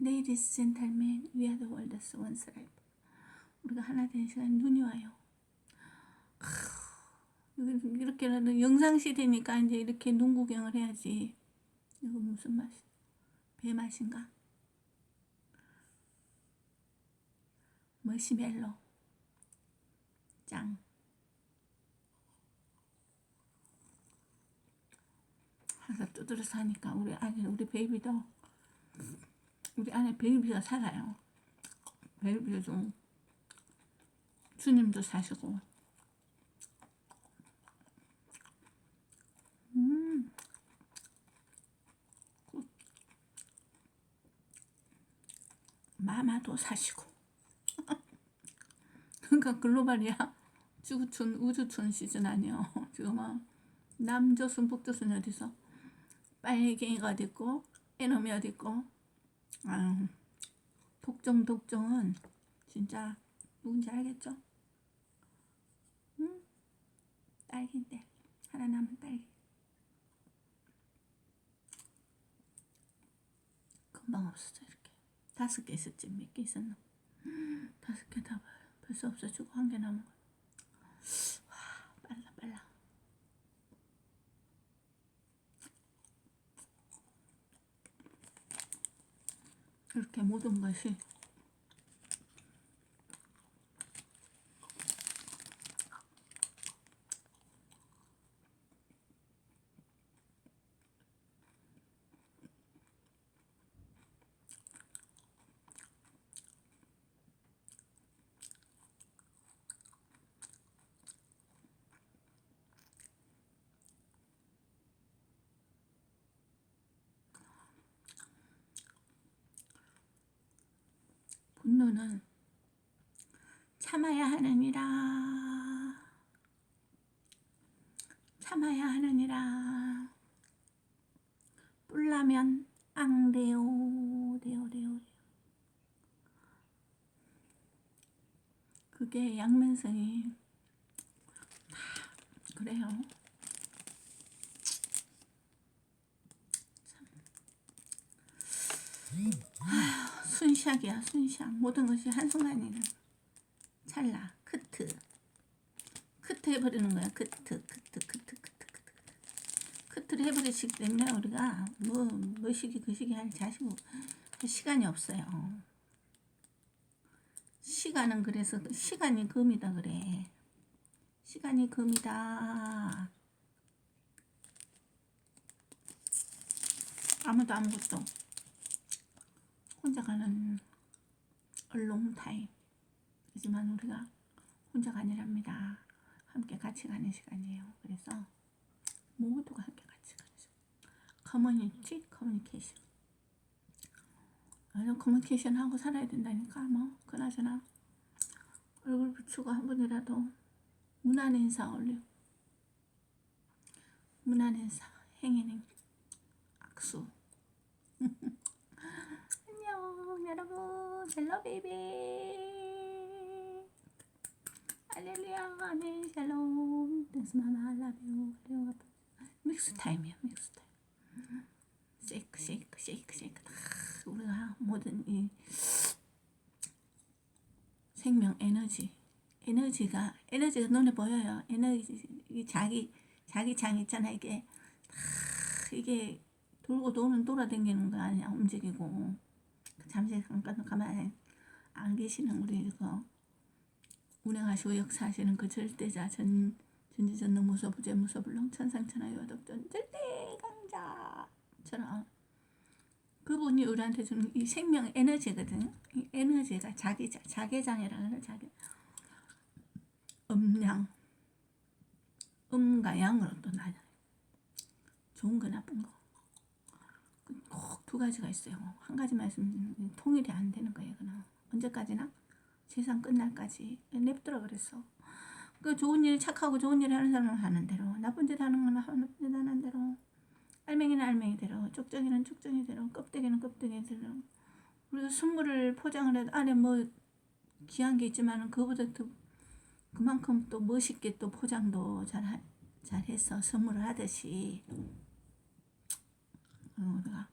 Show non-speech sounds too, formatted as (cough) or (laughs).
Ladies, gentlemen, we are the world's once life. 우리가 하나 되는 시간 눈이 와요. (sighs) 크, 이렇게라도 영상 시대니까 이제 이렇게 눈 구경을 해야지. 이거 무슨 맛이? 배 맛인가? 머시멜로 짱. 항상 두드려서 하니까 우리 아기 우리 베이비도 우리 안에 베이비가 살아요. 베이비도 좀 주님도 사시고. 음. 굿. 마마도 사시고. (laughs) 그러니까 글로벌이야. 지구촌 우주촌 시즌 아니요. (laughs) 지금 남조선 북조선 어디서? 빨갱이가 어디 있고 애놈이 어디 있고 아유 독종 독종은 진짜 누군지 알겠죠? 응? 딸기인데 하나 남은 딸기. 금방 없어져 이렇게. 다섯 개 있었지 몇 개 있었나? 다섯 개 다 벌써 없어지고 한 개 남은 거야 와 빨라 빨라 이렇게 모든 것이 분노는 참아야 하느니라. 참아야 하느니라. 뿔라면 앙대오 대오 대오 그게 양면성이 다 그래요 순샥이야 순샥 모든 것이 한순간이는 찰나. 크트. 크트 해버리는 거야 크트 크트 크트 크트 크트. 크트를 해버리시기 때문에 우리가 뭐 뭐시기 그시기 할 자시고 시간이 없어요. 시간은 그래서 시간이 금이다 그래. 시간이 금이다. 아무도 아무것도 혼자 가는 얼롱 타임. 하지만 우리가 혼자가 아니랍니다. 함께 같이 가는 시간이에요. 그래서 모두가 함께 같이 가는 시간. 커뮤니티, 커뮤니케이션. 아주 커뮤니케이션 하고 살아야 된다니까 뭐 그나저나 얼굴 붙이고 한 번이라도 문안 인사 올려. 문안 인사, 행인 악수. (laughs) 여러분 헬로 베이비. 할렐루야 아멘 샬롬. 댄스 마마 가려고 믹스 타임이야 믹스 타임 쉐이크 쉐이크 쉐이크 쉐이크 다 우리가 모든 이 생명 에너지. 에너지가 에너지가 눈에 보여요. 에너지 이 자기 자기 장 있잖아 이게. 다 이게 돌고 도는 돌아다니는 거 아니야 움직이고 잠시 잠깐 가만히 안 계시는 우리 이거 운행하시고 역사하시는 그 절대자 전 전지전능 무소부재 무소불능 천상천하 요독전 절대 강자처럼 그분이 우리한테 주는 이 생명 에너지거든요. 이 에너지가 자기자 자개장이라고 하는 자개 음양 음과 양으로 또 나뉘어요. 좋은 거 나쁜 거. 꼭 두 가지가 있어요. 한 가지 말씀 통일이 안 되는 거예요. 그는 언제까지나? 세상 끝날까지. 냅두라 그랬어. 그 좋은 일 착하고 좋은 일 하는 사람은 하는 대로. 나쁜 짓 하는 거는 나쁜 짓 하는 대로. 알맹이는 알맹이대로. 쪽정이는 쪽정이대로. 껍데기는 껍데기대로. 우리가 선물을 포장을 해도 안에 뭐 귀한 게 있지만은 그보다 더 그만큼 또 멋있게 또 포장도 잘 하, 잘해서 선물을 하듯이. 어, 우리가